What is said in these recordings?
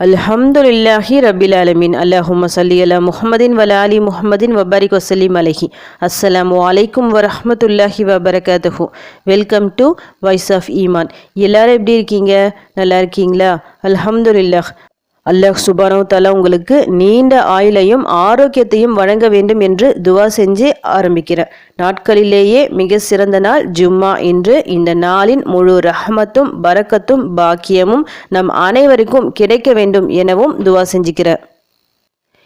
அல்ஹம்துலில்லாஹி ரபில் ஆலமீன் அல்லாஹும்ம சல்லி அலா முஹம்மதின் வல அலி முஹம்மதின் வபாரிக் வசலிம் அலஹி அஸ்ஸலாமு அலைக்கும் வரஹ்மத்துல்லாஹி வபரகாத்துஹு வெல்கம் டு வாய்ஸ் ஆஃப் ஈமான் எல்லாரும் எப்படி இருக்கீங்க நல்லா இருக்கீங்களா அல்ஹம்துலில்லாஹ் அல்லாஹ் சுபானோ தலா உங்களுக்கு நீண்ட ஆயுளையும் ஆரோக்கியத்தையும் வழங்க வேண்டும் என்று துவா செஞ்சு ஆரம்பிக்கிறேன் நாட்களிலேயே மிக சிறந்த நாள் ஜும்மா என்று இந்த நாளின் முழு ரஹமத்தும் பரக்கத்தும் பாக்கியமும் நம் அனைவருக்கும் கிடைக்க வேண்டும் எனவும் துவா செஞ்சுக்கிறேன்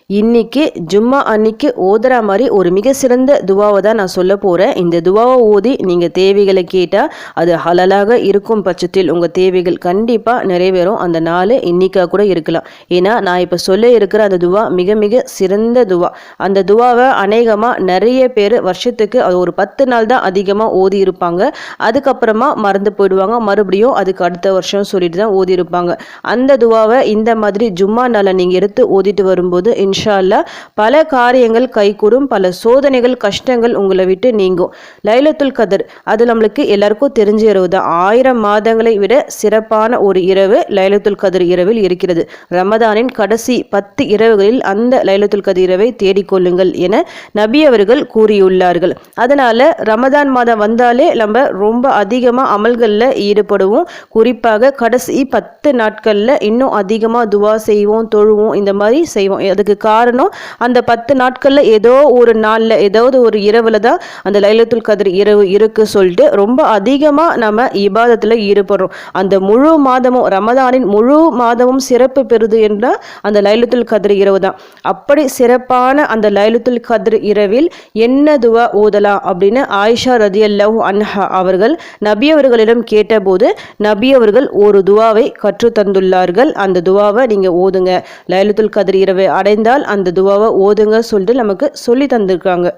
இன்னைக்கு ஜும்மா அன்னைக்கு ஓதுற மாதிரி ஒரு மிக சிறந்த துவாவை தான் நான் சொல்ல போகிறேன் இந்த துவாவை ஓதி நீங்கள் தேவைகளை கேட்டால் அது ஹலலாக இருக்கும் பட்சத்தில் உங்கள் தேவைகள் கண்டிப்பாக நிறைவேறும். அந்த நாள் இன்னைக்காக கூட இருக்கலாம். ஏன்னா நான் இப்போ சொல்ல இருக்கிற அந்த துவா மிக மிக சிறந்த துவா. அந்த துவாவை அநேகமாக நிறைய பேர் வருஷத்துக்கு அது ஒரு பத்து நாள் தான் அதிகமாக ஓதி இருப்பாங்க. அதுக்கப்புறமா மறந்து போயிடுவாங்க. மறுபடியும் அதுக்கு அடுத்த வருஷம் சொல்லிட்டு தான் ஓதி இருப்பாங்க. அந்த துவாவை இந்த மாதிரி ஜும்மா நாளை நீங்கள் எடுத்து ஓதிட்டு வரும்போது இன் இன்ஷால்லா பல காரியங்கள் கைகூடும் பல சோதனைகள் கஷ்டங்கள் உங்களை விட்டு நீங்கும். லைலத்துல் கதர் அது நம்மளுக்கு எல்லாருக்கும் தெரிஞ்ச இரவு தான். ஆயிரம் மாதங்களை விட சிறப்பான ஒரு இரவு லைலத்துல் கதர் இரவில் இருக்கிறது. ரமதானின் கடைசி பத்து இரவுகளில் அந்த லைலத்துல் கதர் இரவை தேடிக்கொள்ளுங்கள் என நபி அவர்கள் கூறியுள்ளார்கள். அதனால ரமதான் மாதம் வந்தாலே நம்ம ரொம்ப அதிகமாக அமல்களில் ஈடுபடுவோம். குறிப்பாக கடைசி பத்து நாட்களில் இன்னும் அதிகமாக துவா செய்வோம் தொழுவோம் இந்த மாதிரி செய்வோம். அதுக்கு காரணம் அந்த பத்து நாட்களில் ஏதோ ஒரு நாளில் ஏதாவது ஒரு இரவில் தான் அந்த லைலத்துல் கதிர் இரவு இருக்கு சொல்லிட்டு ரொம்ப அதிகமாக நம்ம இபாதத்தில் ஈடுபடுறோம். அந்த முழு மாதமும் ரமதானின் முழு மாதமும் சிறப்பு பெறுது என்றால் அந்த லைலத்துல் கதிர் இரவு தான். அப்படி சிறப்பான அந்த லைலத்துல் கதிர் இரவில் என்ன துவா ஓதலாம் அப்படின்னு ஆயிஷா ரதி அல்லவு அன்ஹா அவர்கள் நபி அவர்களிடம் கேட்டபோது நபி அவர்கள் ஒரு துவாவை கற்றுத்தந்துள்ளார்கள். அந்த துவாவை நீங்கள் ஓதுங்க லைலத்துல் கதிர் இரவை அடைந்தால் அந்த துவாவை ஓதுங்க சொல்லிட்டு நமக்கு சொல்லி தந்திருக்காங்க.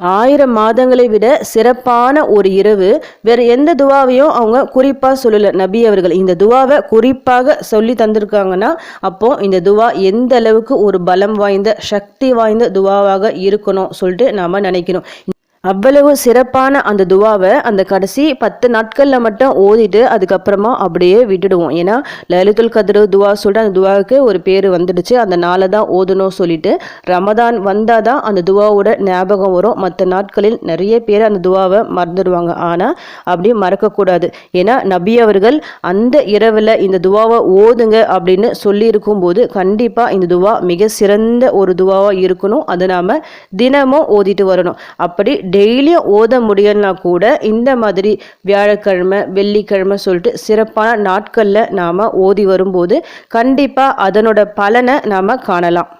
ஆயிரம் மாதங்களை விட சிறப்பான ஒரு இரவு. வேறு எந்த துவாவையும் அவங்க குறிப்பாக சொல்லலை. நபி அவர்கள் இந்த துவாவை குறிப்பாக சொல்லி தந்திருக்காங்கன்னா அப்போ இந்த துவா எந்த அளவுக்கு ஒரு பலம் வாய்ந்த சக்தி வாய்ந்த துவாவாக இருக்கணும் சொல்லிட்டு நாம் நினைக்கணும். அவ்வளவு சிறப்பான அந்த துவாவை அந்த கடைசி பத்து நாட்களில் மட்டும் ஓதிட்டு அதுக்கப்புறமா அப்படியே விட்டுடுவோம். ஏன்னா லலித்துல் கதிர் துவா சொல்லிட்டு அந்த துவாவுக்கு ஒரு பேர் வந்துடுச்சு. அந்த நாளை தான் ஓதணும் சொல்லிட்டு ரமதான் வந்தால் தான் அந்த துவாவோட ஞாபகம் வரும். மற்ற நாட்களில் நிறைய பேர் அந்த துவாவை மறந்துடுவாங்க. ஆனால் அப்படியே மறக்கக்கூடாது. ஏன்னா நபி அவர்கள் அந்த இரவில் இந்த துவாவை ஓதுங்க அப்படின்னு சொல்லியிருக்கும் போது கண்டிப்பாக இந்த துவா மிக சிறந்த ஒரு துவாவாக இருக்கணும். அதை நாம் தினமும் ஓதிட்டு வரணும். அப்படி டெய்லியும் ஓத முடியலனா கூட இந்த மாதிரி வியாழக்கிழமை வெள்ளிக்கிழமை சொல்லிட்டு சிறப்பான நாட்களில் நாம் ஓதி வரும்போது கண்டிப்பாக அதனோட பலனை நாம் காணலாம்.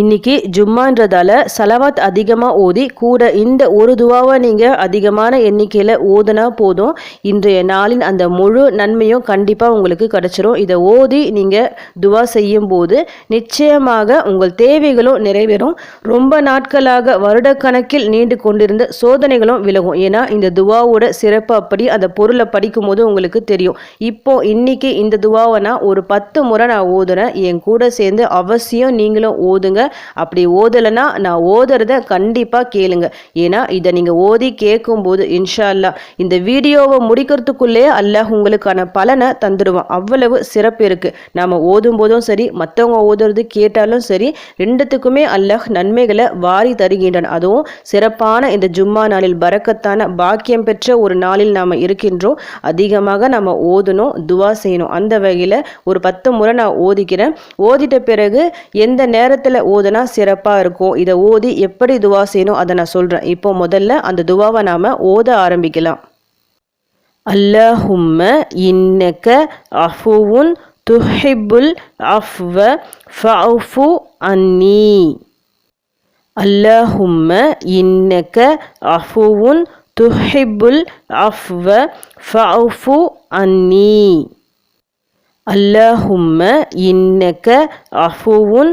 இன்னைக்கு ஜும்மான்றதால சலவாத் அதிகமாக ஓதி கூட இந்த ஒரு துவாவை நீங்கள் அதிகமான எண்ணிக்கையில் ஓதுனா போதும். இன்றைய நாளின் அந்த முழு நன்மையும் கண்டிப்பாக உங்களுக்கு கிடச்சிரும். இதை ஓதி நீங்கள் துவா செய்யும் போது நிச்சயமாக உங்கள் தேவைகளும் நிறைவேறும். ரொம்ப நாட்களாக வருடக்கணக்கில் நீண்டு கொண்டிருந்த சோதனைகளும் விலகும். ஏன்னா இந்த துவாவோட சிறப்பு அப்படி அந்த பொருளை படிக்கும் போது உங்களுக்கு தெரியும். இப்போ இன்னைக்கு இந்த துவாவை நான் ஒரு பத்து முறை நான் ஓதுனேன் என் கூட சேர்ந்து அவசியம் நீங்களும் ஓதுங்க. அப்படி ஓதலைன்னா நான் ஓதுறத கண்டிப்பாக கேளுங்க. ஏன்னா இதை நீங்கள் ஓதி கேட்கும்போது இன்ஷா அல்லா இந்த வீடியோவை முடிக்கிறதுக்குள்ளே அல்லாஹ் உங்களுக்கான பலனை தந்துடுவான் அவ்வளவு சிறப்பு இருக்குது நாம் ஓதும் போதும் சரி மற்றவங்க ஓதுறது கேட்டாலும் சரி ரெண்டுத்துக்குமே அல்லாஹ் நன்மைகளை வாரி தருகின்றன. அதுவும் சிறப்பான இந்த ஜும்மா நாளில் பறக்கத்தான பாக்கியம் பெற்ற ஒரு நாளில் நாம் இருக்கின்றோம். அதிகமாக நம்ம ஓதணும் துவா செய்யணும். அந்த வகையில் ஒரு பத்து முறை நான் ஓதிக்கிறேன். ஓதிட்ட பிறகு எந்த நேரத்தில் ஓதுனா சிறப்பாக இருக்கும். இதை ஓதி எப்படி துவா செய்யணும் அதை நான் சொல்கிறேன் இப்போ முதல்ல அந்த துவாவை நாம் ஓத ஆரம்பிக்கலாம். அல்லாஹும்ம இன்னக்க அஃபுவுன் துஹிபுல் அஃவ ஃபஃபு அன்னி. அல்லாஹும்ம இன்னக்க அஃபுவுன் துஹிபுல் அஃவ ஃபஃபு அன்னி. அல்லாஹும்ம இன்னக்க அஃபுவுன்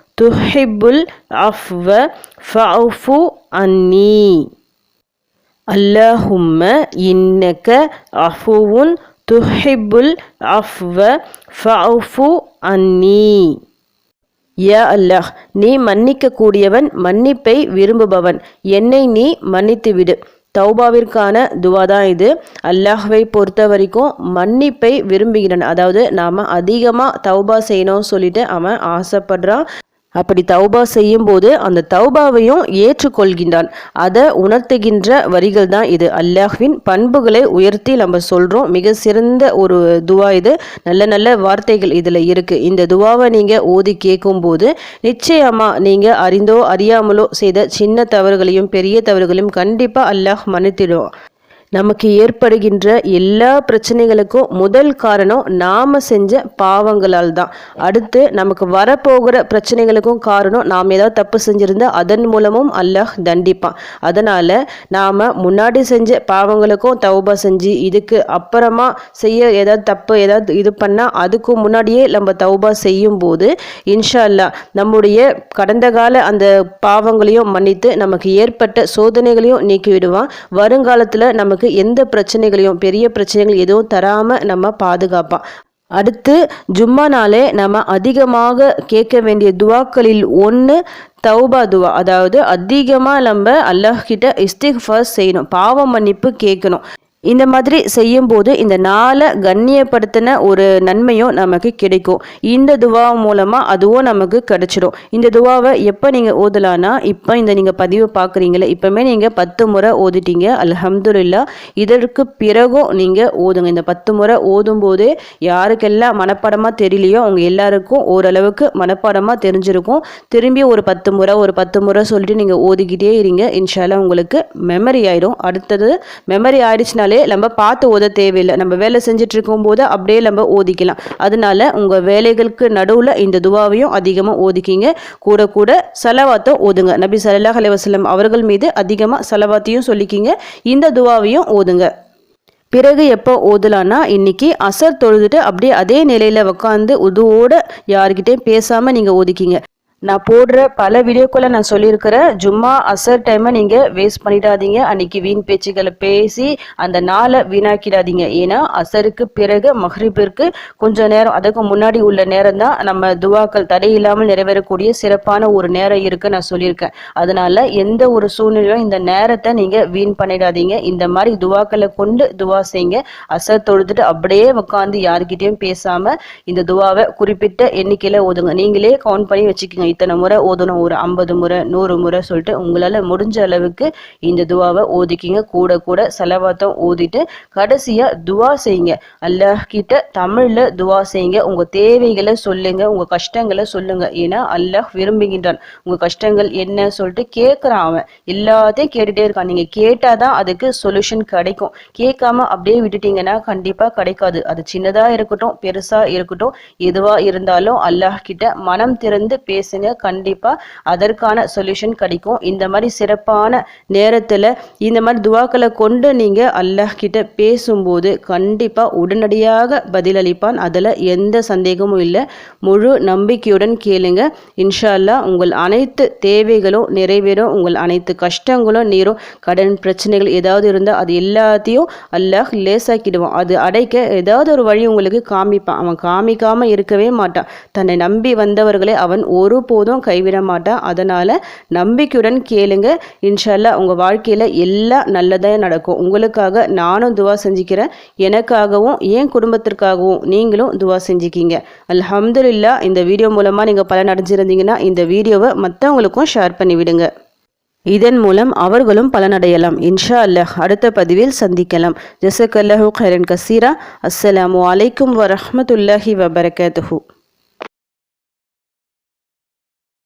துஹிபுல் அஃப்வ ஃபஃபு அன்னி. அல்லாஹும்ம இன்னக அஃபுவுன் துஹிபுல் அஃப்வ ஃபஃபு அன்னி. யா அல்லாஹ் நீ மன்னிக்கக்கூடியவன் மன்னிப்பை விரும்புபவன். என்னை நீ மன்னித்து விடு தௌபாவிற்கான துவா தான் இது. அல்லாஹ்வை பொறுத்த வரைக்கும் மன்னிப்பை விரும்புகிறான். அதாவது நாம் அதிகமாக தௌபா செய்யணும்னு சொல்லிட்டு அவன் ஆசைப்படுறான். அப்படி தௌபா செய்யும் போது அந்த தௌபாவையும் ஏற்றுக்கொள்கின்றான். அதை உணர்த்துகின்ற வரிகள் தான் இது. அல்லாஹ்வின் பண்புகளை உயர்த்தி நம்ம சொல்கிறோம் மிக சிறந்த ஒரு துவா இது. நல்ல நல்ல வார்த்தைகள் இதில் இருக்குது இந்த துவாவை நீங்கள் ஓதி கேட்கும்போது நிச்சயமாக நீங்கள் அறிந்தோ அறியாமலோ செய்த சின்ன தவறுகளையும் பெரிய தவறுகளையும் கண்டிப்பாக அல்லாஹ் மன்னித்திடும் நமக்கு ஏற்படுகின்ற எல்லா பிரச்சனைகளுக்கும் முதல் காரணம் நாம் செஞ்ச பாவங்களால் தான் அடுத்து நமக்கு வரப்போகிற பிரச்சனைகளுக்கும் காரணம் நாம் ஏதாவது தப்பு செஞ்சுருந்தால் அதன் மூலமும் அல்லாஹ் தண்டிப்பான். அதனால் நாம் முன்னாடி செஞ்ச பாவங்களுக்கும் தௌபா செஞ்சு இதுக்கு அப்புறமா செய்ய ஏதாவது தப்பு ஏதாவது இது பண்ணால் அதுக்கும் முன்னாடியே நம்ம தௌபா செய்யும் போது இன்ஷா அல்லா நம்முடைய கடந்த கால அந்த பாவங்களையும் மன்னித்து நமக்கு ஏற்பட்ட சோதனைகளையும் நீக்கிவிடுவான். வருங்காலத்தில் நமக்கு நமக்கு எந்த பிரச்சனைகளையும் பெரிய பிரச்சனைகள் எதுவும் தராமல் நம்ம பாதுகாப்பான் அடுத்து ஜும்மா நாளே நம்ம அதிகமாக கேட்க வேண்டிய துவாக்களில் ஒன்று தௌபா துவா. அதாவது அதிகமாக நம்ம அல்லாஹ் கிட்ட செய்யணும். பாவ மன்னிப்பு கேட்கணும். இந்த மாதிரி செய்யும்போது இந்த நாளை கண்ணியப்படுத்தின ஒரு நன்மையும் நமக்கு கிடைக்கும். இந்த துவா மூலமாக அதுவும் நமக்கு கிடைச்சிடும். இந்த துவாவை எப்போ நீங்கள் ஓதலான்னா இப்போ இந்த நீங்கள் பதிவு பார்க்குறீங்களே இப்போமே நீங்கள் பத்து முறை ஓதிட்டீங்க. அலஹம்துல்லா இதற்கு பிறகும் நீங்கள் ஓதுங்க. இந்த பத்து முறை ஓதும்போது யாருக்கெல்லாம் மனப்பாடமாக தெரியலையோ அவங்க எல்லாருக்கும் ஓரளவுக்கு மனப்பாடமாக தெரிஞ்சிருக்கும். திரும்பி ஒரு பத்து முறை ஒரு பத்து முறை சொல்லிட்டு நீங்கள் ஓதிக்கிட்டே இருங்க. இன்ஷால்லாம் உங்களுக்கு மெமரி ஆயிடும் அடுத்தது மெமரி ஆயிடுச்சுனால ஓதினாலே நம்ம பார்த்து ஓத தேவையில்லை. நம்ம வேலை செஞ்சுட்டு இருக்கும்போது அப்படியே நம்ம ஓதிக்கலாம். அதனால உங்கள் வேலைகளுக்கு நடுவில் இந்த துவாவையும் அதிகமாக ஓதிக்கிங்க. கூட கூட செலவாத்தம் ஓதுங்க. நபி சல்லாஹ் அலைவாஸ்லம் அவர்கள் மீது அதிகமாக செலவாத்தையும் சொல்லிக்கிங்க. இந்த துவாவையும் ஓதுங்க. பிறகு எப்போ ஓதலான்னா இன்னைக்கு அசர் தொழுதுட்டு அப்படியே அதே நிலையில் உட்காந்து உதுவோடு யார்கிட்டையும் பேசாமல் நீங்கள் ஓதிக்கிங்க. நான் போடுற பல வீடியோக்களை நான் சொல்லியிருக்கிறேன் ஜும்மா அசர் டைமை நீங்கள் வேஸ்ட் பண்ணிடாதீங்க. அன்னைக்கு வீண் பேச்சுகளை பேசி அந்த நாளை வீணாக்கிடாதீங்க. ஏன்னா அசருக்கு பிறகு மஹ்ரிபிற்கு கொஞ்சம் நேரம் அதுக்கு முன்னாடி உள்ள நேரம் தான் நம்ம துவாக்கள் தடையில்லாமல் நிறைவேறக்கூடிய சிறப்பான ஒரு நேரம் இருக்கு நான் சொல்லியிருக்கேன். அதனால எந்த ஒரு சூழ்நிலையும் இந்த நேரத்தை நீங்கள் வீண் பண்ணிடாதீங்க. இந்த மாதிரி துவாக்களை கொண்டு துவா செய்யுங்க அசர் தொழுதுட்டு அப்படியே உட்காந்து யாருக்கிட்டையும் பேசாமல் இந்த துவாவை குறிப்பிட்ட எண்ணிக்கையில் ஒதுங்க. நீங்களே கவுண்ட் பண்ணி வச்சுக்கோங்க. இத்தனை முறை ஓதணும் ஒரு ஐம்பது முறை நூறு முறை சொல்லிட்டு உங்களால் முடிஞ்ச அளவுக்கு இந்த துவாவை ஓதிக்கிங்க. கூட கூட செலவாத்தம் ஓதிட்டு கடைசியாக துவா செய்யுங்க. அல்லாஹ் கிட்ட தமிழில் துவா செய்யுங்க. உங்கள் தேவைகளை சொல்லுங்க. உங்கள் கஷ்டங்களை சொல்லுங்க. ஏன்னா அல்லாஹ் விரும்புகின்றான். உங்கள் கஷ்டங்கள் என்ன சொல்லிட்டு கேட்குறான் அவன். எல்லாத்தையும் கேட்டுகிட்டே இருக்கான். நீங்கள் கேட்டால் தான் அதுக்கு சொல்யூஷன் கிடைக்கும். கேட்காம அப்படியே விட்டுட்டீங்கன்னா கண்டிப்பாக கிடைக்காது. அது சின்னதாக இருக்கட்டும் பெருசாக இருக்கட்டும். எதுவாக இருந்தாலும் அல்லாஹ் கிட்ட மனம் திறந்து பேசுங்க. பாருங்க கண்டிப்பாக அதற்கான சொல்யூஷன் கிடைக்கும். இந்த மாதிரி சிறப்பான நேரத்தில் இந்த மாதிரி துவாக்களை கொண்டு நீங்கள் அல்லாஹ் கிட்ட பேசும்போது கண்டிப்பாக உடனடியாக பதிலளிப்பான். அதில் எந்த சந்தேகமும் இல்லை. முழு நம்பிக்கையுடன் கேளுங்க. இன்ஷா அல்லா உங்கள் அனைத்து தேவைகளும் நிறைவேறும். உங்கள் அனைத்து கஷ்டங்களும் நீரும். கடன் பிரச்சனைகள் ஏதாவது இருந்தால் அது எல்லாத்தையும் அல்லாஹ் லேசாக்கிடுவான். அது அடைக்க ஏதாவது ஒரு வழி உங்களுக்கு காமிப்பான். அவன் காமிக்காமல் இருக்கவே மாட்டான். தன்னை நம்பி வந்தவர்களை அவன் ஒரு ஒருபோதும் கைவிட மாட்டான் அதனால் நம்பிக்கையுடன் கேளுங்க. இன்ஷால்லா உங்கள் வாழ்க்கையில் எல்லாம் நல்லதாக நடக்கும். உங்களுக்காக நானும் துவா செஞ்சுக்கிறேன். எனக்காகவும் என் குடும்பத்திற்காகவும் நீங்களும் துவா செஞ்சுக்கிங்க. அல்ஹம்துல்லா இந்த வீடியோ மூலமாக நீங்கள் பலன் அடைஞ்சிருந்தீங்கன்னா இந்த வீடியோவை மற்றவங்களுக்கும் ஷேர் பண்ணி விடுங்க. இதன் மூலம் அவர்களும் பலனடையலாம். இன்ஷா அல்லாஹ் அடுத்த பதிவில் சந்திக்கலாம். ஜசக் அல்லஹூ ஹரன் கசீரா. அஸ்ஸலாமு அலைக்கும் வரமத்துல்லாஹி வபரகாத்துஹூ.